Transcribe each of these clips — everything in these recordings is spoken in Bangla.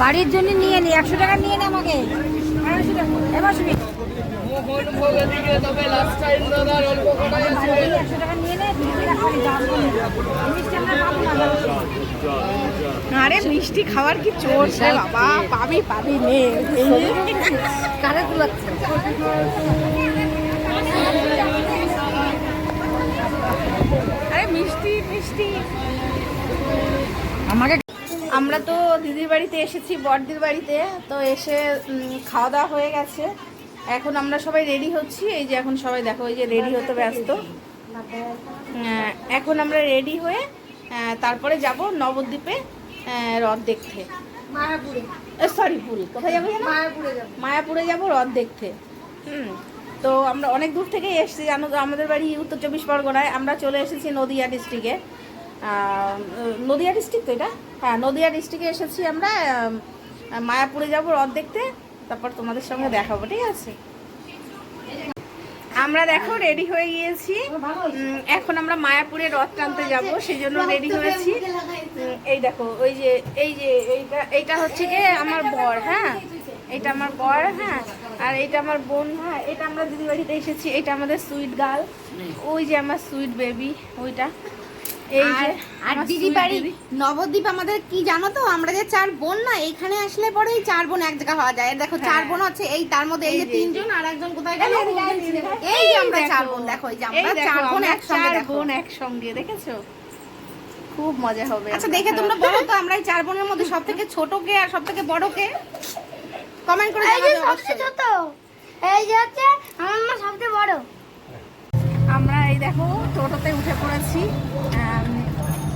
বাড়ির জন্য নিয়ে নি একশো টাকা নিয়ে নে আমাকে। এবার শুনি। আরে মিষ্টি খাওয়ার কি চলছে বাবা পাবি পাবি নে এই তুলাচ্ছে আরে মিষ্টি মিষ্টি। আমাকে আমরা তো দিদির বাড়িতে এসেছি বড়দির বাড়িতে তো এসে খাওয়া দাওয়া হয়ে গেছে। এখন আমরা সবাই রেডি হচ্ছি। এই যে এখন সবাই দেখো এই যে রেডি হতে ব্যস্ত। এখন আমরা রেডি হয়ে তারপরে যাব নবদ্বীপে রথ দেখতে। মায়াপুরে। সরি ভুল কোথায় যাব মায়াপুরে যাব। মায়াপুরে যাব রথ দেখতে। হুম। তো আমরা অনেক দূর থেকে এসেছি জানো তো আমাদের বাড়ি উত্তর চব্বিশ পরগনায়। আমরা চলে এসেছি নদিয়া ডিস্ট্রিক্টে নদিয়া ডিস্ট্রিক্ট তো এটা? হ্যাঁ নদিয়া ডিস্ট্রিক্টে এসেছি আমরা মায়াপুরে যাব রথ দেখতে, তারপর তোমাদের সঙ্গে দেখাবো, ঠিক আছে? আমরা দেখো রেডি হয়ে গিয়েছি। এখন আমরা মায়াপুরে রথ টানতে যাব সেই জন্য রেডি হয়েছি এই দেখো, ওই যে, এই যে, এইটা এইটা হচ্ছে গিয়ে আমার বর হ্যাঁ? এটা আমার বর হ্যাঁ? আর এটা আমার বোন হ্যাঁ? এটা আমরা দিদি বাড়িতে এসেছি, এটা আমাদের সুইট গার্ল ওই যে আমার সুইট বেবি ওইটা। আর- আর দিদি বাড়ি নবদ্বীপ আমাদের কি জানো তো? আমরা যে চার বোন না এখানে আসলে পরে এই চার বোন এক জায়গা হওয়া যায়। দেখো চার হ্যাঁ। বোন আছে এই তার মধ্যে এই যে তিনজন আর একজন কোথায় গেল? এই দেখো, এই দেখো, এই যে আমরা চার বোন দেখো এই যে আমরা চার বোন একসঙ্গে চার দেখো। বোন একসঙ্গে দেখেছ? খুব মজা হবে আচ্ছা দেখে তোমরা বলো তো আমরা এই চার বোনের মধ্যে সব থেকে ছোট কে আর সব থেকে বড় কে কমেন্ট করে এই যে জানাবে সবচেয়ে অবশ্যই। ছোট। এই যে হচ্ছে আমার মা সবচেয়ে বড়। দেখো টোটোতে উঠে পড়েছি।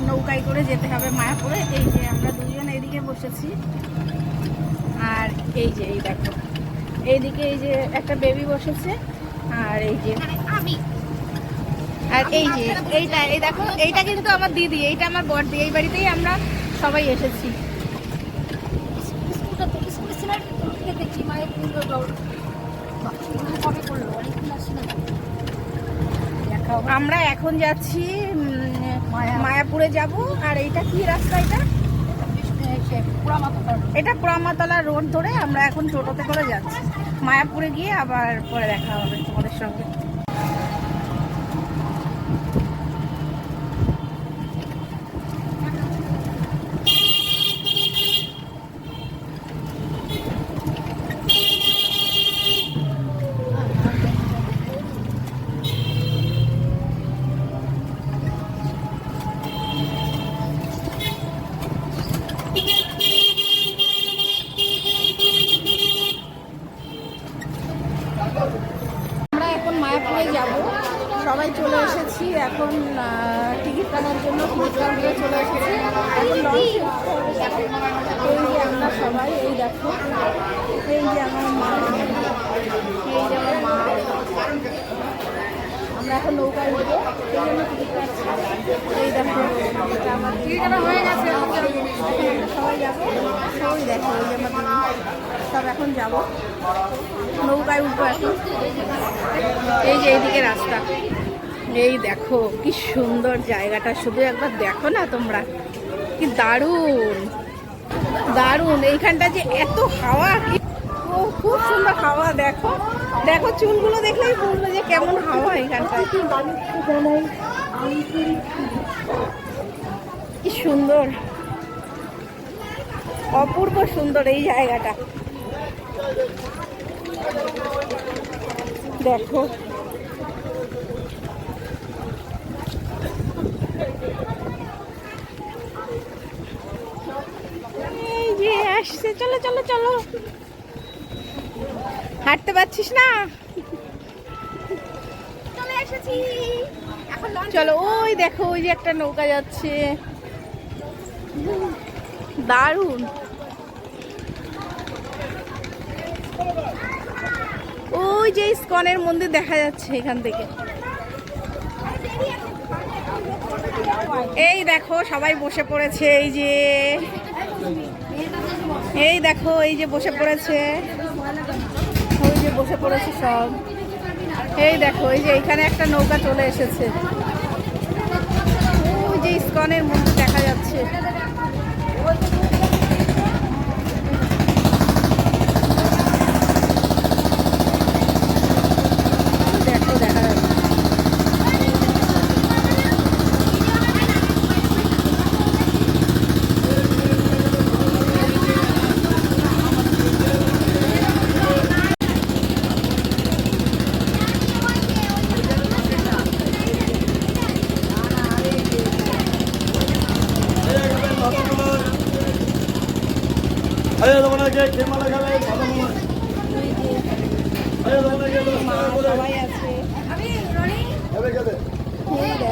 নৌকায় করে যেতে হবে মায়াপুরে। এই যে আমরা দুজন এইদিকে বসেছি। আর এই যে এই দেখো। এইদিকে এই যে একটা বেবি বসেছে। আর এই যে আমি। আর এই যে এইটা এই দেখো এইটা কিন্তু আমার দিদি এইটা আমার বড়দি। এই বাড়িতেই আমরা সবাই এসেছি। দেখছি মায়ের কবে করল অনেকদিন আসছি না দেখা হবে। আমরা এখন যাচ্ছি মায়াপুরে। যাব। আর এইটা কি রাস্তা এটা? এটা পোড়ামাতলা রোড ধরে আমরা এখন টোটোতে করে যাচ্ছি। মায়াপুরে গিয়ে আবার পরে দেখা হবে তোমাদের সঙ্গে। চলে এসেছি। এখন টিকিট কাটার জন্য টিকিট চলে এসেছি। এখন এই যে আমরা সবাই, এই দেখো, এই যে আমার মা, এই যে আমার মা। আমরা এখন নৌকায় উঠবো, এই জন্য টিকিট কাটছি। এই দেখো, আমার হয়ে গেছে সবাই যাব, সবাই দেখো, এই যে সব এখন যাব। নৌকায় উঠবো এখন। এই যে এইদিকে রাস্তা। এই দেখো, কি সুন্দর জায়গাটা। শুধু একবার দেখো না তোমরা। কি দারুণ। দারুণ। এইখানটা যে এত হাওয়া ও, খুব সুন্দর হাওয়া, দেখো। দেখো চুলগুলো দেখলেই বুঝবে যে কেমন হাওয়া এখানটা কি সুন্দর। অপূর্ব সুন্দর এই জায়গাটা। দেখো এই যে আসছে। চলো চলো চলো। হাঁটতে পারছিস না? চলো ওই দেখো, ওই যে একটা নৌকা যাচ্ছে। দারুণ। ওই যে ইস্কনের মন্দির দেখা যাচ্ছে এখান থেকে। এই দেখো, সবাই বসে পড়েছে, এই যে। এই দেখো, এই যে বসে পড়েছে। ওই যে বসে পড়েছে সব। এই দেখো, এই যে এখানে একটা নৌকা চলে এসেছে। ওই যে ইস্কনের মন্দির দেখা যাচ্ছে মা সবাই আছে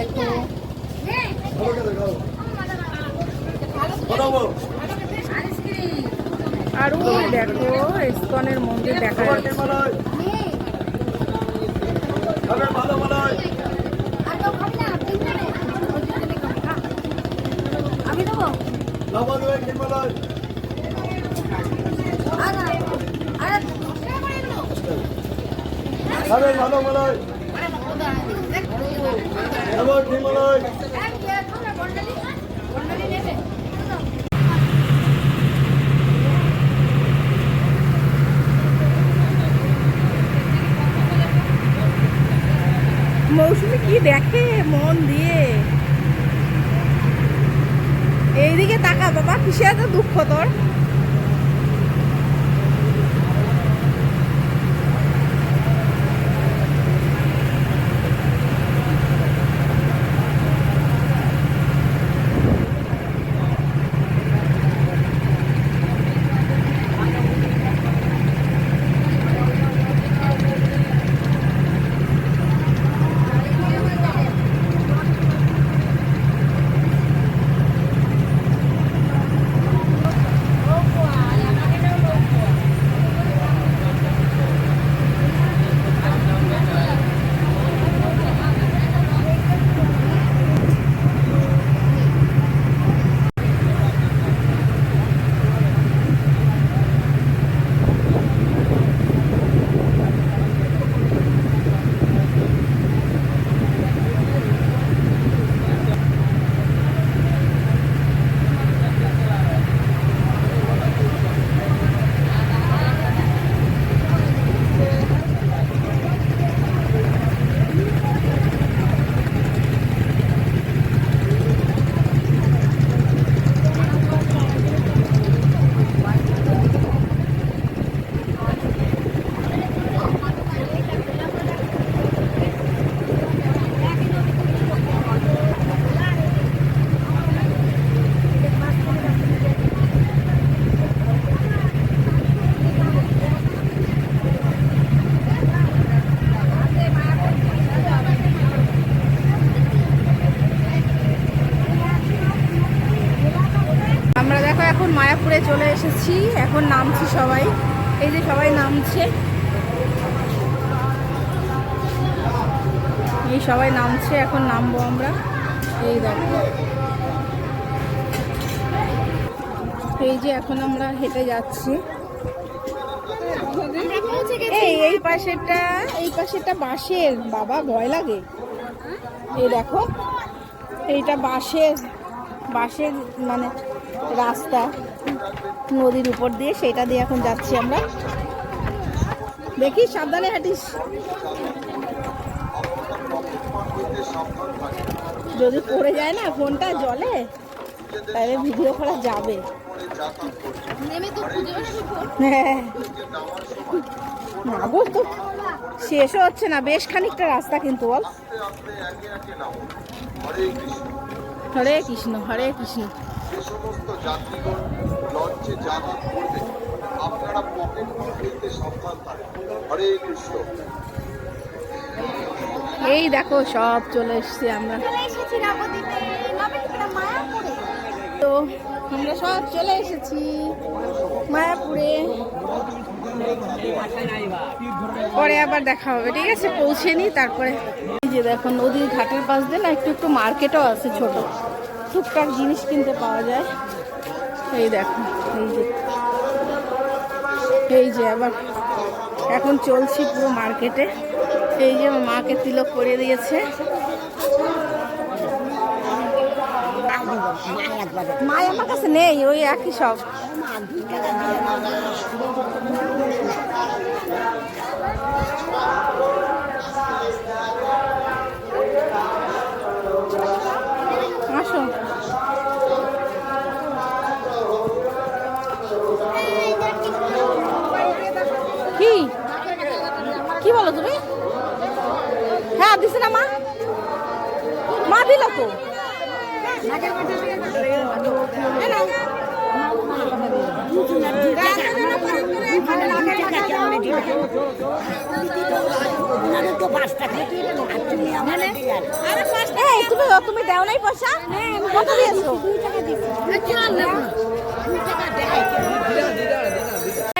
এই দেখো আর ওই দেখো ইস্কনের মন্দির দেখা যাচ্ছে। দেবো আরে মৌসুমি কি দেখে? মন দিয়ে। এইদিকে তাকা বাবা কিসে এত দুঃখ তোর? এখন মায়াপুরে চলে এসেছি। এখন নামছি সবাই। এই যে সবাই নামছে। এই সবাই নামছে, এখন নামবো আমরা। এই দেখো। এই যে এখন আমরা হেঁটে যাচ্ছি। এই এই পাশেরটা এই পাশেরটা বাঁশের। বাবা, ভয় লাগে। এই দেখো। এইটা বাঁশের বাঁশের মানে রাস্তা নদীর উপর দিয়ে সেটা দিয়ে এখন যাচ্ছি আমরা। দেখি সাবধানে হাঁটিস। যদি পড়ে যায় না ফোনটা জলে তাহলে ভিডিও করা যাবে। হ্যাঁ। না গো তো শেষও হচ্ছে না বেশ খানিকটা রাস্তা কিন্তু বল। হরে কৃষ্ণ হরে কৃষ্ণ। যে সমস্ত যাত্রীগণ লঞ্চে যাত্রা করবে আপনারা পকেট সাবধান থাকবেন হরে কৃষ্ণ। এই দেখো সব চলে এসছি আমরা। তো আমরা সব চলে এসেছি মায়াপুরে। পরে আবার দেখা হবে ঠিক আছে? পৌঁছে নি তারপরে। এই যে দেখো নদীর ঘাটের পাশ দিয়ে না একটু একটু মার্কেটও আছে ছোট। টুকটাক জিনিস কিনতে পাওয়া যায়। এই দেখো, এই যে এই যে আবার এখন চলছি পুরো মার্কেটে এই যে আমার মাকে তিলক করে দিয়েছে। মায় আমার কাছে নেই, ওই একই সব আসো কি কি বলো তুমি হ্যাঁ দিছে না মা মা দিল তো এই নাও। এই তুমি দাও নাই পয়সা? কত দিয়েছ?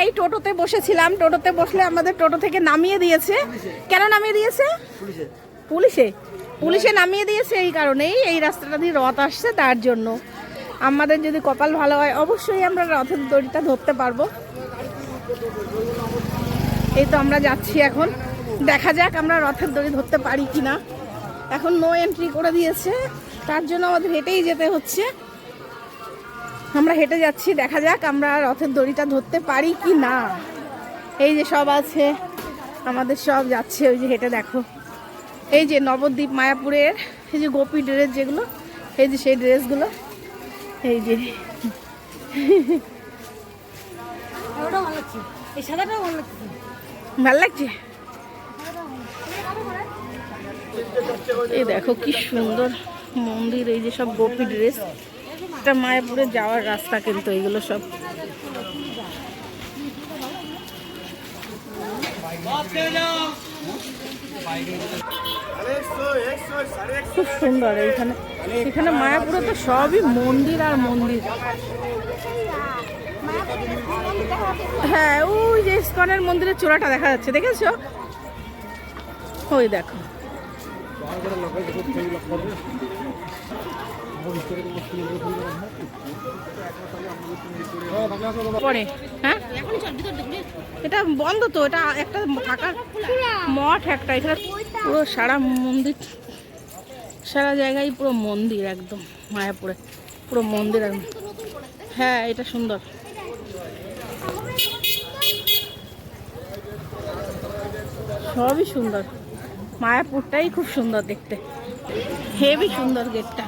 এই টোটোতে বসেছিলাম, টোটোতে বসলে আমাদের টোটো থেকে নামিয়ে দিয়েছে। কেন নামিয়ে দিয়েছে? পুলিশে। পুলিশে নামিয়ে দিয়েছে এই কারণেই এই রাস্তাটা দিয়ে রথ আসছে তার জন্য। আমাদের যদি কপাল ভালো হয়, অবশ্যই আমরা রথের দড়িটা ধরতে পারব। এই তো আমরা যাচ্ছি এখন। দেখা যাক আমরা রথের দড়ি ধরতে পারি কি না এখন নো এন্ট্রি করে দিয়েছে। তার জন্য আমাদের হেঁটেই যেতে হচ্ছে। আমরা হেঁটে যাচ্ছি দেখা যাক আমরা রথের দড়িটা ধরতে পারি কি না। এই যে সব আছে আমাদের সব যাচ্ছে ওই যে হেঁটে দেখো। এই যে নবদ্বীপ মায়াপুরের এই যে গোপী ড্রেস যেগুলো এই যে সেই ড্রেসগুলো এই যে। ভালো লাগছে? এই দেখো কি সুন্দর মন্দির, এই যে সব গোপী ড্রেস এটা মায়াপুরে যাওয়ার রাস্তা কিন্তু এগুলো সব। খুব সুন্দর এইখানে। এখানে মায়াপুরে তো সবই মন্দির আর মন্দির। হ্যাঁ ওই যে ইস্কনের মন্দিরের চূড়াটা দেখা যাচ্ছে, দেখেছ? ওই দেখো। পরে হ্যাঁ? এটা বন্ধ তো, এটা একটা থাকার মঠ একটা, এখানে পুরো সারা মন্দির, সারা জায়গায় পুরো মন্দির একদম, মায়াপুরে। পুরো মন্দির একদম। হ্যাঁ এটা সুন্দর। সবই সুন্দর। মায়াপুরটাই খুব সুন্দর দেখতে। হেভি সুন্দর গেটটা।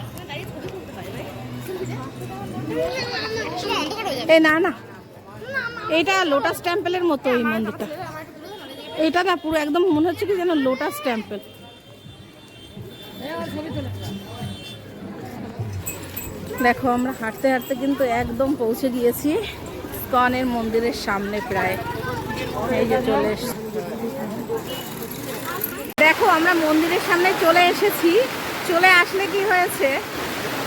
এ না না। এইটা লোটাস টেম্পলের মতো এই মন্দিরটা। এইটা না পুরো একদম মনে হচ্ছে কি যেন লোটাস টেম্পল দেখো, আমরা হাঁটতে হাঁটতে কিন্তু একদম পৌঁছে গিয়েছি। কনের মন্দিরের সামনে প্রায়। এই যে চলে দেখো আমরা মন্দিরের সামনে চলে এসেছি। চলে আসলে কি হয়েছে?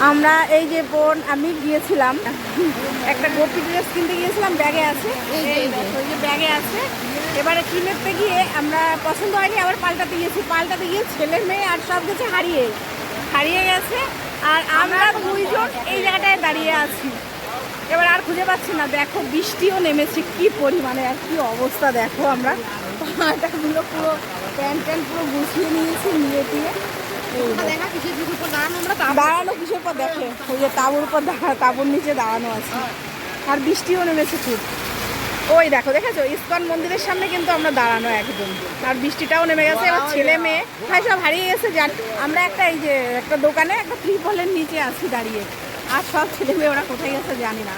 আমরা এই যে বোন আমি গিয়েছিলাম। একটা গোপী ড্রেস কিনতে গিয়েছিলাম ব্যাগে আছে। এই যে ব্যাগে আছে। এবারে কিনতে গিয়ে আমরা পছন্দ হয়নি আবার পাল্টাতে গিয়েছি। পাল্টাতে গিয়ে ছেলে মেয়ে আর সব কিছু হারিয়ে হারিয়ে গেছে। আর আমরা দুইজন এই জায়গাটায় দাঁড়িয়ে আছি। এবার আর খুঁজে পাচ্ছি না। দেখো বৃষ্টিও নেমেছে কি পরিমাণে আর কি অবস্থা দেখো আমরা। পাটাগুলো পুরো প্যান্ট ট্যান্ট পুরো গুছিয়ে নিয়েছি নিয়ে দিয়ে। দাঁড়ানো? কিসের পর দেখে? ওই যে তাবুর উপর দাঁড়া তাবুর নিচে দাঁড়ানো আছে। আর বৃষ্টিও নেমেছে খুব। ওই দেখো দেখেছ? ইস্কন মন্দিরের সামনে কিন্তু আমরা দাঁড়ানো একদম। আর বৃষ্টিটাও নেমে গেছে এবার ছেলে মেয়ে। ভাই সব হারিয়ে গেছে যান। আমরা একটা এই যে একটা দোকানে একটা ত্রিপলের নিচে আছি দাঁড়িয়ে। আর সব ছেলে মেয়ে ওরা কোথায় গেছে জানি না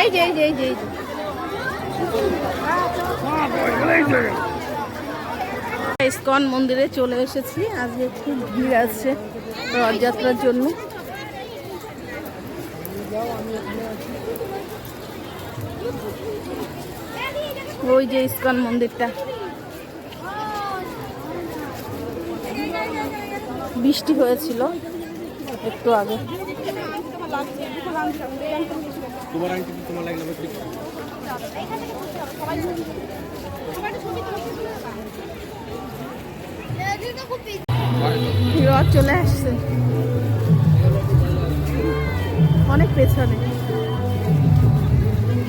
এই ইস্কন মন্দিরে চলে এসেছি। আজকে খুব ভিড় আছে রথযাত্রার জন্য। ওই যে ইস্কন মন্দিরটা। বৃষ্টি হয়েছিল একটু আগে। রথ চলে আসছে। অনেক পেছনে।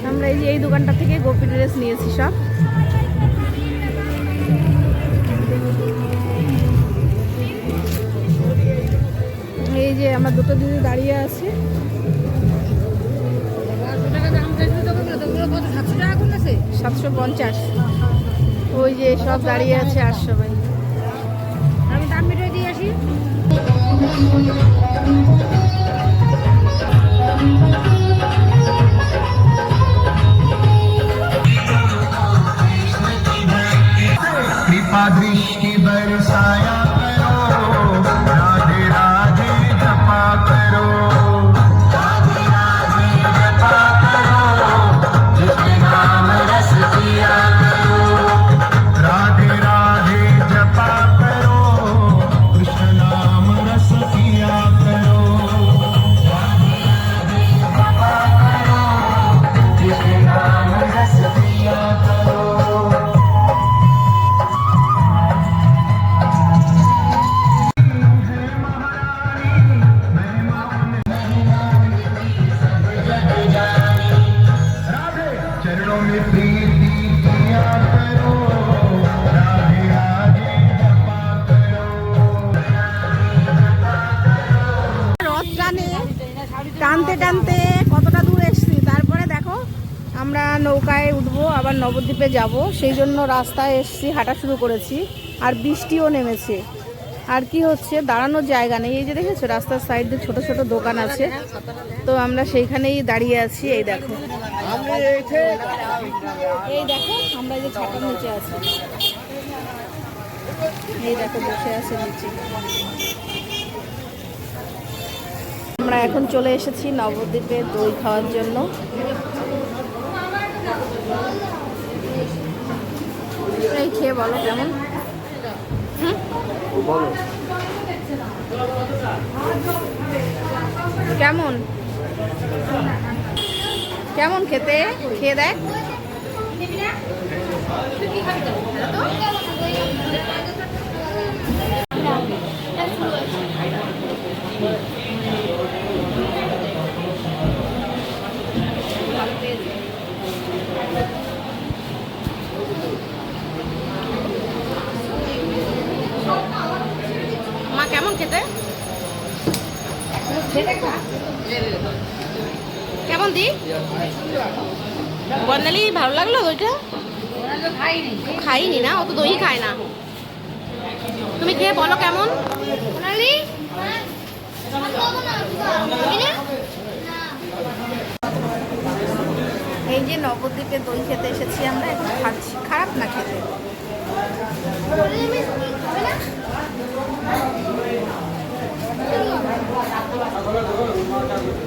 আমরা এই যে এই দোকানটা থেকে গোপী ড্রেস নিয়েছি সব। এই যে আমার দুটো দিদি দাঁড়িয়ে আছে। সাতশো পঞ্চাশ। ওই যে সব দাঁড়িয়ে আছে আর সবাই আমি দাম মিটাই দিয়ে আসি। কৃপা দৃষ্টি বরসায় নবদ্বীপে যাব, সেই জন্য রাস্তায় এসছি, হাঁটা শুরু করেছি, আর বৃষ্টিও নেমেছে। আর কি হচ্ছে, দাঁড়ানোর জায়গা নেই। এই যে দেখেছ, রাস্তার সাইড দিয়ে ছোট ছোট দোকান আছে। তো আমরা সেইখানেই দাঁড়িয়ে আছি, এই দেখো। এই দেখো, আমরা যে ছাতার নিচে আছি। এই দেখো, বসে আছে নিচে। আমরা এখন চলে এসেছি নবদ্বীপে দই খাওয়ার জন্য। এই খেয়ে বলো কেমন? কেমন? কেমন খেতে? খেয়ে দেখ। মা কেমন খেতে কেমন দি বর্ণালি ভালো লাগল দইটা খাইনি না অত দই খায় না। তুমি খেয়ে বলো কেমন? এই যে নবদ্বীপে দই খেতে এসেছি আমরা এখন খাচ্ছি। খারাপ না খেতে? অসাধারণ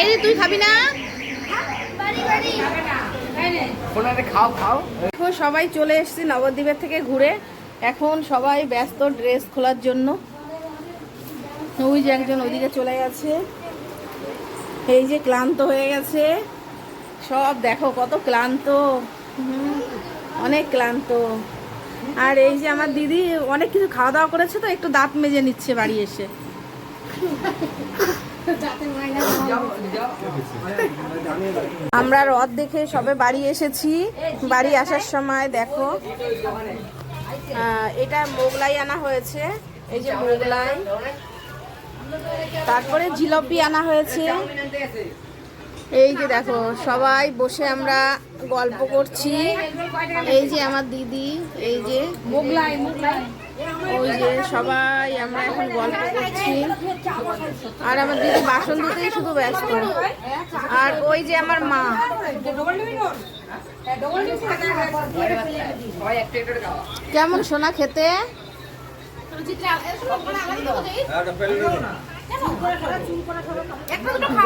এই যে তুই খাবি না? দেখো সবাই চলে এসেছি নবদ্বীপের থেকে ঘুরে। এখন সবাই ব্যস্ত ড্রেস খোলার জন্য। ওই যে একজন ওইদিকে চলে গেছে। এই যে ক্লান্ত হয়ে গেছে। সব দেখো কত ক্লান্ত। অনেক ক্লান্ত। আর এই যে আমার দিদি অনেক কিছু খাওয়া দাওয়া করেছে তো, একটু দাঁত মেজে নিচ্ছে বাড়ি এসে। আমরা রথ দেখে সবে বাড়ি এসেছি। বাড়ি আসার সময় দেখো এটা মোগলাই আনা হয়েছে। এই যে মোগলাই। তারপরে জিলাপি আনা হয়েছে। এই যে দেখো সবাই বসে আমরা গল্প করছি। এই যে আমার দিদি এই যে মোগলাই মোগলাই। ওই যে সবাই আমরা এখন গল্প করছি। আর আমার দিদি বাসন ধুতেই শুধু ব্যস্ত। আর ওই যে আমার মা। কেমন সোনা খেতে?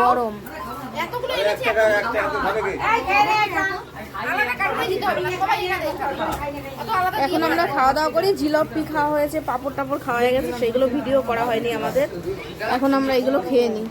গরম। এখন আমরা খাওয়া দাওয়া করি জিলপি খাওয়া হয়েছে পাপড় টাপড় খাওয়া হয়ে গেছে সেগুলো ভিডিও করা হয়নি আমাদের। এখন আমরা এগুলো খেয়ে নিই।